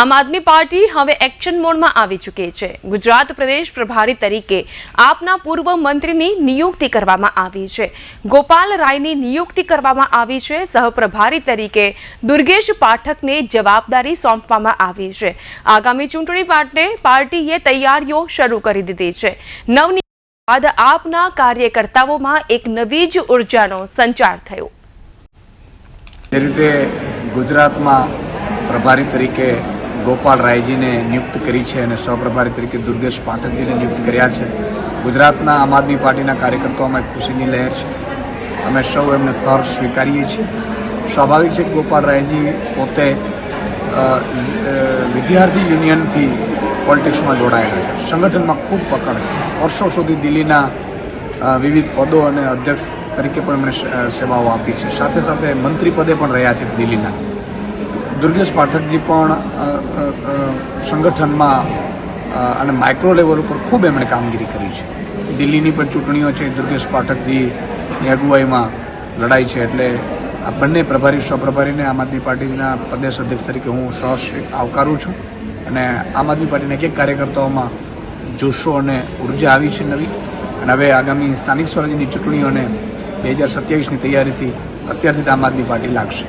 આમ આદમી પાર્ટી હવે એક્શન મોડમાં આવી ચૂકી છે. ગુજરાત પ્રદેશ પ્રભારી તરીકે આપના પૂર્વ મંત્રીની નિયુક્તિ કરવામાં આવી છે. ગોપાલ રાયની નિયુક્તિ કરવામાં આવી છે. સહપ્રભારી તરીકે દુર્ગેશ પાઠકને જવાબદારી સોંપવામાં આવી છે. આગામી ચૂંટણી માટે પાર્ટીએ તૈયારીઓ શરૂ કરી દીધી છે. નવની બાદ આપના કાર્યકર્તાઓમાં એક નવી જ ઉર્જાનો સંચાર થયો. રીતે ગુજરાતમાં પ્રભારી તરીકે ગોપાલ રાયજીને નિયુક્ત કરી છે અને સહપ્રભારી તરીકે દુર્ગેશ પાઠકજીને નિયુક્ત કર્યા છે. ગુજરાતના આમ આદમી પાર્ટીના કાર્યકર્તાઓમાં ખુશીની લહેર છે. અમે સૌ એમને સર સ્વીકારીએ છીએ. સ્વાભાવિક છે કે ગોપાલ રાયજી પોતે વિદ્યાર્થી યુનિયનથી પોલિટિક્સમાં જોડાયેલા છે. સંગઠનમાં ખૂબ પકડ છે. વર્ષો સુધી દિલ્હીના વિવિધ પદો અને અધ્યક્ષ તરીકે પણ એમણે સેવાઓ આપી છે. સાથે સાથે મંત્રી પદે પણ રહ્યા છે દિલ્હીના. દુર્ગેશ પાઠકજી પણ સંગઠનમાં અને માઇક્રો લેવલ ઉપર ખૂબ એમણે કામગીરી કરી છે. દિલ્હીની પણ ચૂંટણીઓ છે, દુર્ગેશ પાઠકજીની અગુવાઈમાં લડાઈ છે, એટલે આ બંને પ્રભારી સ્વપ્રભારીને આમ આદમી પાર્ટીના પ્રદેશ અધ્યક્ષ તરીકે હું સહર્ષ આવકારું છું. અને આમ આદમી પાર્ટીના એક કાર્યકર્તાઓમાં જોશો અને ઊર્જા આવી છે નવી. અને હવે આગામી સ્થાનિક સ્વરાજ્યની ચૂંટણીઓને બે હજાર સત્યાવીસની તૈયારીથી અત્યારથી આમ આદમી પાર્ટી લાગશે.